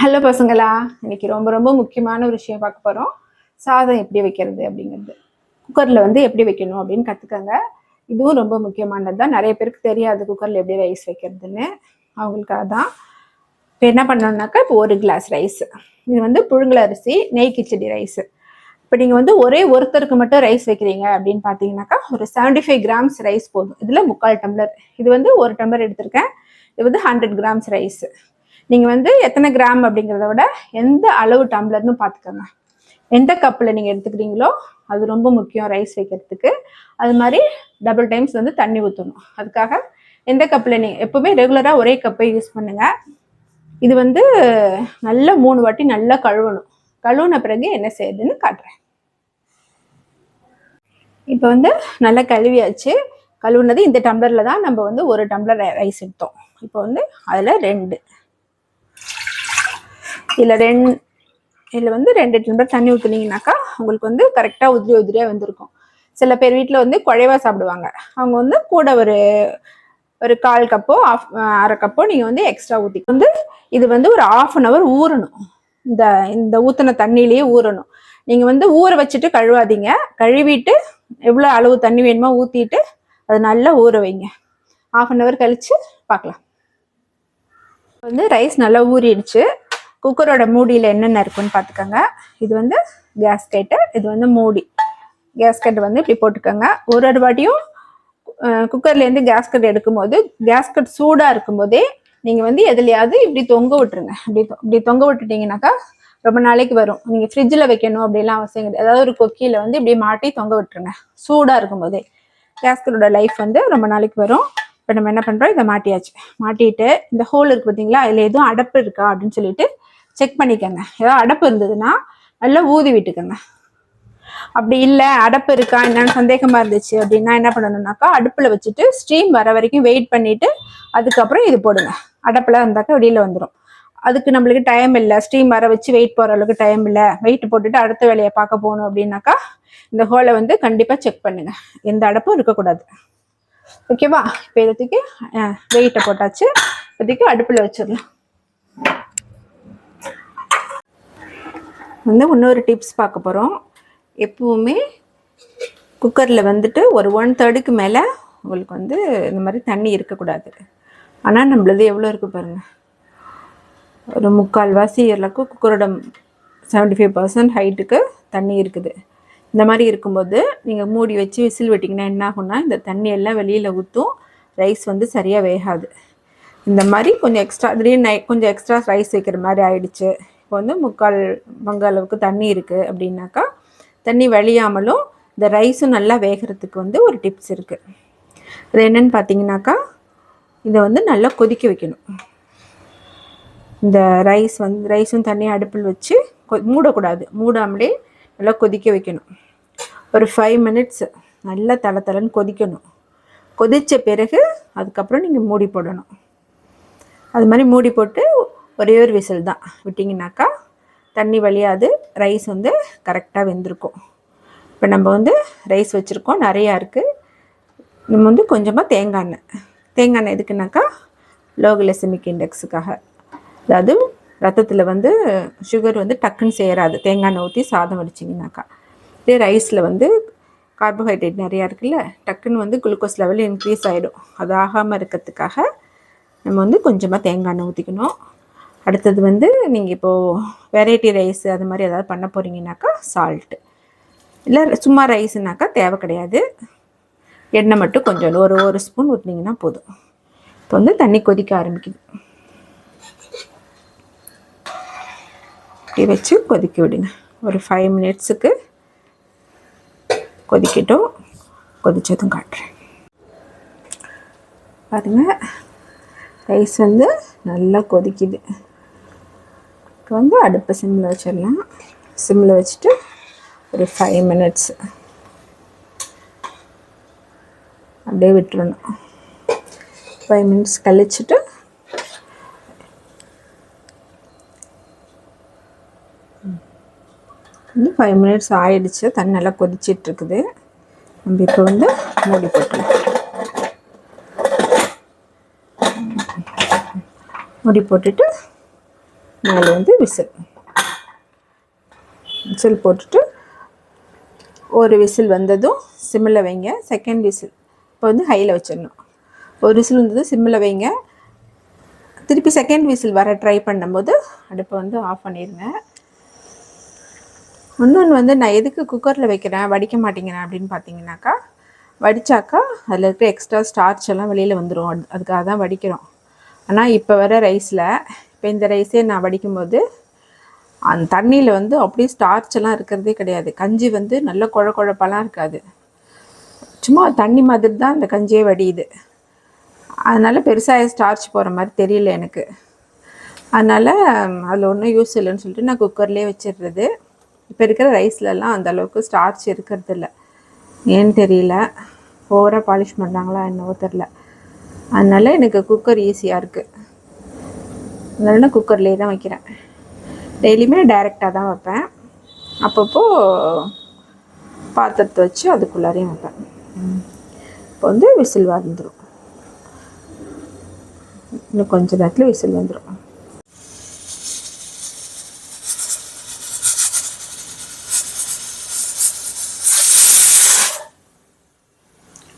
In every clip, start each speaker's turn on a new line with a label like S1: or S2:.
S1: Hello பசங்களா? இன்னைக்கு ரொம்ப ரொம்ப முக்கியமான ஒரு விஷயம் பார்க்க போகிறோம் சாதம் எப்படி வைக்கிறது அப்படிங்கிறது. குக்கரில் வந்து எப்படி வைக்கணும் அப்படின்னு கற்றுக்கங்க இதுவும் ரொம்ப முக்கியமானது தான். நிறைய பேருக்கு தெரியாது குக்கரில் எப்படி ரைஸ் வைக்கிறதுன்னு. அவங்களுக்காக தான். இப்போ என்ன பண்ணணும்னாக்கா இப்போ ஒரு கிளாஸ் ரைஸ் இது வந்து புழுங்கல் அரிசி நெய் கிச்சடி ரைஸ் இப்போ நீங்கள் வந்து ஒரே ஒருத்தருக்கு மட்டும் ரைஸ் வைக்கிறீங்க அப்படின்னு பார்த்தீங்கன்னாக்கா ஒரு 75 ஃபைவ் கிராம்ஸ் ரைஸ் போதும். இதில் முக்கால் டம்ளர் இது வந்து ஒரு டம்ளர் எடுத்திருக்கேன். இது வந்து ஹண்ட்ரட் கிராம்ஸ் ரைஸ் நீங்கள் வந்து எத்தனை கிராம் அப்படிங்கிறத விட எந்த அளவு டம்ளர்னு பார்த்துக்கோங்க எந்த கப்பில் நீங்கள் எடுத்துக்கிறீங்களோ அது ரொம்ப முக்கியம் ரைஸ் வைக்கிறதுக்கு. அது மாதிரி டபுள் டைம்ஸ் வந்து தண்ணி ஊற்றணும் அதுக்காக எந்த கப்பில் நீங்கள் எப்போவுமே ரெகுலராக ஒரே கப்பை யூஸ் பண்ணுங்கள் இது வந்து நல்லா மூணு வாட்டி நல்லா கழுவணும். கழுவுன பிறகு என்ன செய்யுதுன்னு காட்டுறேன். இப்போ வந்து நல்லா கழுவியாச்சு. கழுவுனது இந்த டம்ளரில் தான் நம்ம வந்து ஒரு டம்ளர் ரைஸ் எடுத்தோம். இப்போ வந்து அதில் ரெண்டு. இதில் ரெண்டு இதில் வந்து ரெண்டு டம்ளர் தண்ணி ஊற்றுனீங்கனாக்கா உங்களுக்கு வந்து கரெக்டாக உதிரி உதிரியாக வந்திருக்கும். சில பேர் வீட்டில் வந்து குழைவா சாப்பிடுவாங்க. அவங்க வந்து கூட ஒரு ஒரு கால் கப்போ ஆஃப் அரை கப்போ நீங்கள் வந்து எக்ஸ்ட்ரா ஊற்றி வந்து இது வந்து ஒரு ஆஃப் அன் ஹவர் ஊறணும். இந்த இந்த ஊற்றின தண்ணியிலேயே ஊறணும். நீங்கள் வந்து ஊற வச்சுட்டு கழுவாதீங்க. கழுவிட்டு எவ்வளோ அளவு தண்ணி வேணுமோ ஊற்றிட்டு அதை நல்லா ஊற வைங்க. ஆஃப் அன் ஹவர் கழித்து பார்க்கலாம். வந்து ரைஸ் நல்லா ஊறிடுச்சு. குக்கரோட மூடியில் என்னென்ன இருக்குன்னு பார்த்துக்கோங்க. இது வந்து கேஸ்கெட்டு இது வந்து மூடி. கேஸ்கெட் வந்து இப்படி போட்டுக்கோங்க. ஒரு ஒரு வாட்டியும் குக்கர்லேருந்து கேஸ்கட் எடுக்கும்போது கேஸ்கட் சூடாக இருக்கும்போதே நீங்கள் வந்து எதுலையாவது இப்படி தொங்க விட்டுருங்க. இப்படி தொ- இப்படி தொங்க விட்டுட்டீங்கன்னாக்கா ரொம்ப நாளைக்கு வரும். நீங்கள் ஃப்ரிட்ஜில் வைக்கணும் அப்படிலாம் அவசியம் கிடையாது. அதாவது ஒரு கொக்கியில் வந்து இப்படி மாட்டி தொங்க விட்டுருங்க. சூடாக இருக்கும்போதே. கேஸ்கட்டோட லைஃப் வந்து ரொம்ப நாளைக்கு வரும். இப்போ நம்ம என்ன பண்ணுறோம் இதை மாட்டியாச்சு. மாட்டிட்டு இந்த ஹோல் இருக்கு பார்த்தீங்களா? அதில் எதுவும் அடப்பு இருக்கா அப்படின்னு சொல்லிட்டு செக் பண்ணிக்கோங்க. ஏதாவது அடப்பு இருந்ததுன்னா நல்லா ஊதி விட்டுக்கோங்க. அப்படி இல்லை அடப்பு இருக்கா? என்னன்னு சந்தேகமா இருந்துச்சு அப்படின்னா என்ன பண்ணணும்னாக்கா அடுப்பில் வச்சுட்டு ஸ்ட்ரீம் வர வரைக்கும் வெயிட் பண்ணிட்டு அதுக்கப்புறம் இது போடுங்க. அடப்பில் இருந்தாக்கா வெளியில் வந்துடும் அதுக்கு நம்மளுக்கு டைம் இல்லை. ஸ்டீம் வர வச்சு வெயிட் போகிற அளவுக்கு டைம் இல்லை. வெயிட் போட்டுட்டு அடுத்த வேலையை பார்க்க போகணும் அப்படின்னாக்கா இந்த ஹோலை வந்து கண்டிப்பாக செக் பண்ணுங்க. எந்த அடப்பும் இருக்கக்கூடாது. ஓகேவா இப்போ இதுக்கு வெயிட்டை போட்டாச்சு. இப்போதைக்கு அடுப்பில் வச்சிடலாம். வந்து இன்னொரு டிப்ஸ் பார்க்க போகிறோம் எப்போவுமே குக்கரில் வந்துட்டு ஒரு ஒன் தேர்டுக்கு மேலே உங்களுக்கு வந்து இந்த மாதிரி தண்ணி இருக்கக்கூடாது. ஆனால் நம்மளது எவ்வளோ இருக்குது பாருங்கள் ஒரு முக்கால்வாசி அளவுக்கு குக்கரோட செவன்டி ஃபைவ் பர்சன்ட் ஹைட்டுக்கு தண்ணி இருக்குது. இந்த மாதிரி இருக்கும்போது நீங்கள் மூடி வச்சு விசில் விட்டிங்கன்னா என்ன ஆகும்னா இந்த தண்ணி எல்லாம் வெளியில் ஊற்றும் ரைஸ் வந்து சரியாக வேகாது. இந்த மாதிரி கொஞ்சம் எக்ஸ்ட்ரா திடீர்னு நை கொஞ்சம் எக்ஸ்ட்ரா ரைஸ் வைக்கிற மாதிரி ஆயிடுச்சு. இப்போ வந்து முக்கால் பங்கு அளவுக்கு தண்ணி இருக்குது அப்படின்னாக்கா தண்ணி வழியாமலும் இந்த ரைஸும் நல்லா வேகிறதுக்கு வந்து ஒரு டிப்ஸ் இருக்குது அது என்னென்னு பார்த்தீங்கன்னாக்கா இதை வந்து நல்லா கொதிக்க வைக்கணும். இந்த ரைஸ் வந்து ரைஸும் தண்ணி அடுப்பில் வச்சு கொ- மூடக்கூடாது. மூடாமலே நல்லா கொதிக்க வைக்கணும். ஒரு ஃபைவ் மினிட்ஸ் நல்லா தள தளன்னு கொதிக்கணும். கொதித்த பிறகு அதுக்கப்புறம் நீங்கள் மூடி போடணும். அது மாதிரி மூடி போட்டு ஒரே ஒரு விசில் தான். விட்டிங்கனாக்கா தண்ணி வழியாது ரைஸ் வந்து கரெக்டாக வெந்திருக்கும். இப்போ நம்ம வந்து ரைஸ் வச்சுருக்கோம் நிறையா இருக்குது நம்ம வந்து கொஞ்சமாக தேங்காய் எண்ணெய். தேங்காய் எண்ணெய் எதுக்குனாக்கா லோகலெசமிக் இண்டெக்ஸுக்காக அதாவது ரத்தத்தில் வந்து சுகர் வந்து டக்குன்னு சேராது. தேங்காய் எண்ணெய் ஊற்றி சாதம் வடிச்சிங்கனாக்கா இதே ரைஸில் வந்து கார்போஹைட்ரேட் நிறையா இருக்குல்ல டக்குன்னு வந்து குளுக்கோஸ் லெவல் இன்க்ரீஸ் ஆகிடும் அது ஆகாமல் இருக்கிறதுக்காக நம்ம வந்து கொஞ்சமாக தேங்காய் எண்ணெய் ஊற்றிக்கணும் அடுத்தது வந்து நீங்கள் இப்போது வெரைட்டி ரைஸ் அது மாதிரி ஏதாவது பண்ண போகிறீங்கனாக்கா சால்ட்டு இல்லை சும்மா ரைஸ்னாக்கா தேவை கிடையாது. எண்ணெய் மட்டும் கொஞ்சம் ஒரு ஒரு ஸ்பூன் ஊற்றினீங்கன்னா போதும். இப்போ வந்து தண்ணி கொதிக்க ஆரம்பிக்குது. இப்படி வச்சு கொதிக்க விடுங்க. ஒரு ஃபைவ் மினிட்ஸுக்கு கொதிக்கட்டும். கொதித்ததும் காட்டுறேன். பாருங்கள் ரைஸ் வந்து நல்லா கொதிக்குது. இப்போ வந்து அடுப்பை சிம்மில் வச்சிடலாம். சிம்மில் வச்சுட்டு ஒரு ஃபைவ் மினிட்ஸ் அப்படியே விட்டுறணும். ஃபைவ் மினிட்ஸ் கழிச்சிட்டு வந்து ஃபைவ் மினிட்ஸ் ஆயிடுச்சு. தண்ணி நல்லா கொதிச்சிட்டுருக்குது நம்ம இப்போ வந்து மூடி போட்டுலாம் மூடி போட்டுட்டு நாலு வந்து விசில். விசில் போட்டுட்டு ஒரு விசில் வந்ததும் சிம்மில் வைங்க. Second whistle. இப்போ வந்து ஹையில் வச்சிடணும். ஒரு விசில் வந்ததும் சிம்மில் வைங்க. திருப்பி செகண்ட் விசில் வர ட்ரை பண்ணும்போது அடுப்பை வந்து ஆஃப் பண்ணிடுங்க. இன்னொன்று வந்து நான் எதுக்கு குக்கரில் வைக்கிறேன்? வடிக்க மாட்டேங்கிறேன் அப்படின்னு பார்த்தீங்கன்னாக்கா வடித்தாக்கா அதில் இருக்கிற எக்ஸ்ட்ரா ஸ்டார்ச் எல்லாம் வெளியில் வந்துடும் அதுக்காக தான் வடிக்கிறோம். ஆனால் இப்போ வர ரைஸில் இப்போ இந்த ரைஸே நான் வடிக்கும்போது அந்த தண்ணியில் வந்து அப்படியே ஸ்டார்ச் எல்லாம் இருக்கிறதே கிடையாது. கஞ்சி வந்து நல்ல குழ குழப்பெல்லாம் இருக்காது. சும்மா தண்ணி மாதிரி தான் அந்த கஞ்சியே வடியுது. அதனால் பெருசாக ஸ்டார்ச் போகிற மாதிரி தெரியல எனக்கு. அதனால் அதில் ஒன்றும் யூஸ் இல்லைன்னு சொல்லிட்டு நான் குக்கர்லேயே வச்சிடுறது. இப்போ இருக்கிற ரைஸ்லலாம் அந்தளவுக்கு ஸ்டார்ச் இருக்கிறது இல்லை ஏன்னு தெரியல. ஓவராக பாலிஷ் பண்ணுறாங்களா என்னவோ தெரில அதனால் எனக்கு குக்கர் ஈஸியாக இருக்குது அதனால நான் குக்கர்லேயே தான் வைக்கிறேன். டெய்லியுமே டைரெக்டாக தான் வைப்பேன். அப்பப்போ பாத்திரத்தை வச்சு அதுக்குள்ளாரையும் வைப்பேன். இப்போ வந்து விசில் வந்துடும் இன்னும் கொஞ்ச நேரத்தில் விசில் வந்துடும்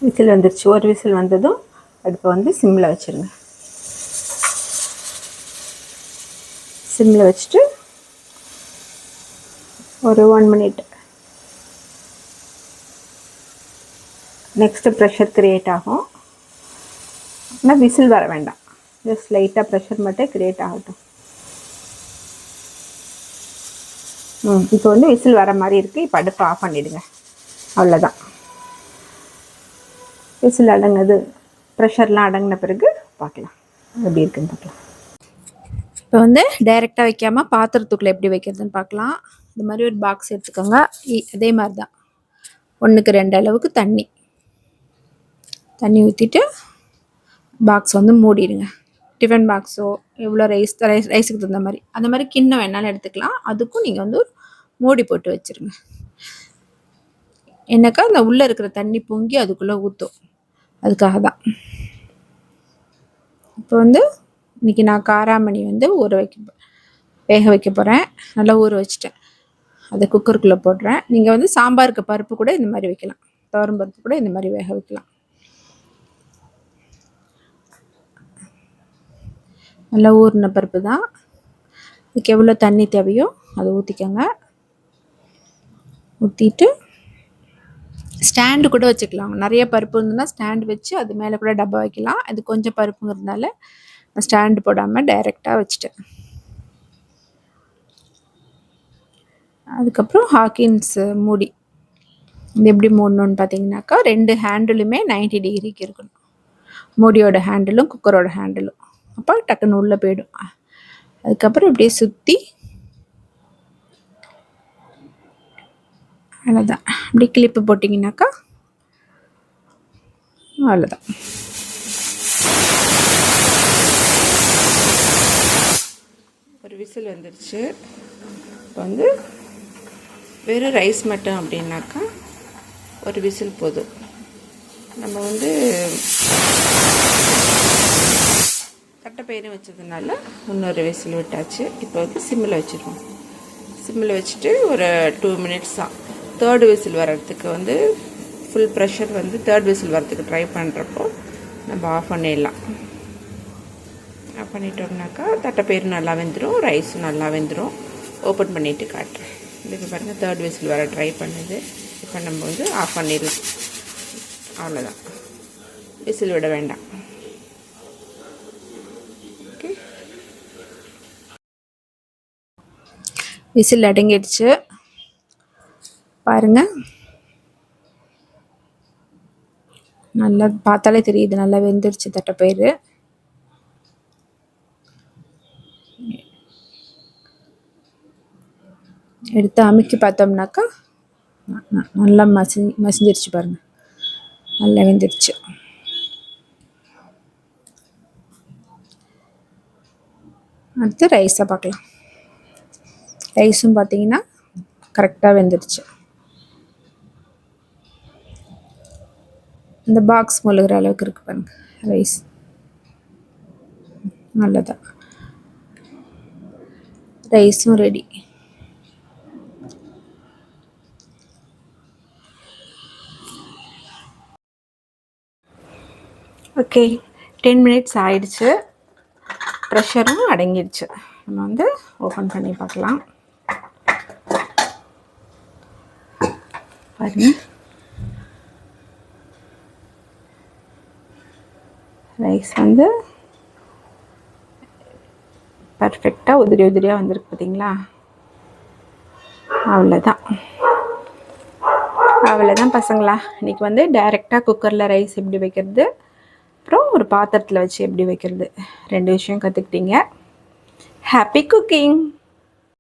S1: விசில் வந்துருச்சு. ஒரு விசில் வந்ததும் அடுப்பை வந்து சிம்மில் வச்சுருங்க. சிம்மில் வச்சுட்டு ஒரு one minute next pressure create ஆகும். ஆனால் விசில் வர வேண்டாம். ஜஸ்ட் லைட்டாக ப்ரெஷர் மட்டும் க்ரியேட் ஆகட்டும். ம் இப்போ வந்து விசில் வர மாதிரி இருக்குது இப்போ அடுப்பு ஆஃப் பண்ணிவிடுங்க அவ்வளோதான் விசில் அடங்குது. ப்ரெஷர்லாம் அடங்கின பிறகு பார்க்கலாம். எப்படி இருக்குன்னு பார்க்கலாம். இப்போ வந்து டைரெக்டாக வைக்காமல் பாத்திரத்துக்குள்ளே எப்படி வைக்கிறதுன்னு பார்க்கலாம். இந்த மாதிரி ஒரு பாக்ஸ் எடுத்துக்கோங்க. இ- அதே மாதிரி தான். ஒன்றுக்கு ரெண்டு அளவுக்கு தண்ணி. தண்ணி ஊற்றிட்டு பாக்ஸ் வந்து மூடிடுங்க. டிஃபன் பாக்ஸோ எவ்வளோ ரைஸ் ரைஸ் ரைஸுக்கு தகுந்த மாதிரி. அந்த மாதிரி கிண்ணம் வேணாலும் எடுத்துக்கலாம். அதுக்கும் நீங்கள் வந்து ஒரு மூடி போட்டு வச்சுருங்க. என்னக்கா அந்த உள்ளே இருக்கிற தண்ணி பொங்கி அதுக்குள்ளே ஊற்றும் அதுக்காக தான் இப்போ வந்து இன்றைக்கி நான் காராமணி வந்து ஊற வைக்க வேக வைக்க போகிறேன் நல்லா ஊற வச்சுட்டேன். அதை குக்கருக்குள்ளே போடுறேன். நீங்கள் வந்து சாம்பாருக்கு பருப்பு கூட இந்த மாதிரி வைக்கலாம். துவரம் பருப்பு கூட இந்த மாதிரி வேக வைக்கலாம். நல்லா ஊறின பருப்பு தான். இதுக்கு எவ்வளோ தண்ணி தேவையோ அதை ஊற்றிக்கோங்க ஊற்றிட்டு ஸ்டாண்டு கூட வச்சுக்கலாம். நிறைய பருப்பு இருந்ததுன்னா ஸ்டாண்டு வச்சு அது மேலே கூட டப்பா வைக்கலாம். அது கொஞ்சம் பருப்புங்கிறதுனால நான் ஸ்டாண்டு போடாமல் டைரெக்டாக வச்சுட்டேன். அதுக்கப்புறம் ஹாக்கின்ஸ் மூடி. இது எப்படி மூடணும்னு பார்த்தீங்கன்னாக்கா ரெண்டு ஹேண்டிலுமே 90 டிகிரிக்கு இருக்கணும். மூடியோட ஹேண்டிலும் குக்கரோட ஹேண்டிலும் அப்போ டக்குன்னு உள்ளே போயிடும். அதுக்கப்புறம் இப்படியே சுற்றி அவ்வளோதான் அப்படி கிளிப்பு போட்டிங்கனாக்கா அவ்வளோதான் ஒரு விசில் வந்துருச்சு. இப்போ வந்து வெறும் ரைஸ் மட்டும் அப்படின்னாக்கா ஒரு விசில் போதும். நம்ம வந்து தட்டைப்பயிறு வச்சதுனால இன்னொரு விசில் விட்டாச்சு. இப்போ வந்து சிம்மில் வச்சுருவோம். சிம்மில் வச்சுட்டு ஒரு டூ மினிட்ஸ் தான் தேர்டு விசில் வர்றதுக்கு வந்து ஃபுல் ப்ரெஷர் வந்து தேர்ட் விசில் வர்றதுக்கு ட்ரை பண்ணுறப்போ நம்ம ஆஃப் பண்ணிடலாம். ஆஃப் பண்ணிட்டோம்னாக்கா தட்டைப்பயிர் நல்லா வெந்துடும் ரைஸும் நல்லா வெந்துடும் ஓப்பன் பண்ணிவிட்டு காட்டுறேன். இதுக்கு பாருங்கள் தேர்ட் விசில் வர ட்ரை பண்ணுது. இப்போ நம்ம வந்து ஆஃப் பண்ணிடலாம். அவ்வளோதான் விசில் விட வேண்டாம். விசில் அடங்கிடுச்சு. பாருங்க. நல்லா பார்த்தாலே தெரியுது நல்லா வெந்துருச்சு தட்டைப்பயிறு எடுத்து அமுக்கி பார்த்தோம்னாக்கா ந- நல்லா மசி மசிஞ்சிருச்சு பாருங்க. நல்லா வெந்துருச்சு. அடுத்து ரைஸை பார்க்கலாம். ரைஸும் பார்த்தீங்கன்னா கரெக்டாக வெந்துருச்சு. இந்த பாக்ஸ் முழுகிற அளவுக்கு இருக்கு பாருங்க ரைஸ் நல்லதா ரைஸும் ரெடி ஓகே டென் மினிட்ஸ் ஆயிடுச்சு. ப்ரெஷரும் அடங்கிடுச்சு. நம்ம வந்து ஓப்பன் பண்ணி பார்க்கலாம். பாருங்க. ரைஸ் வந்து பர்ஃபெக்டாக உதிரி உதிரியாக வந்திருக்கு பார்த்தீங்களா அவ்வளோதான் அவ்வளோதான் பசங்களா. இன்றைக்கி வந்து டைரெக்டாக குக்கரில் ரைஸ் எப்படி வைக்கிறது? அப்புறம் ஒரு பாத்திரத்தில் வச்சு எப்படி வைக்கிறது? ரெண்டு விஷயம் கற்றுக்கிட்டீங்க ஹாப்பி குக்கிங்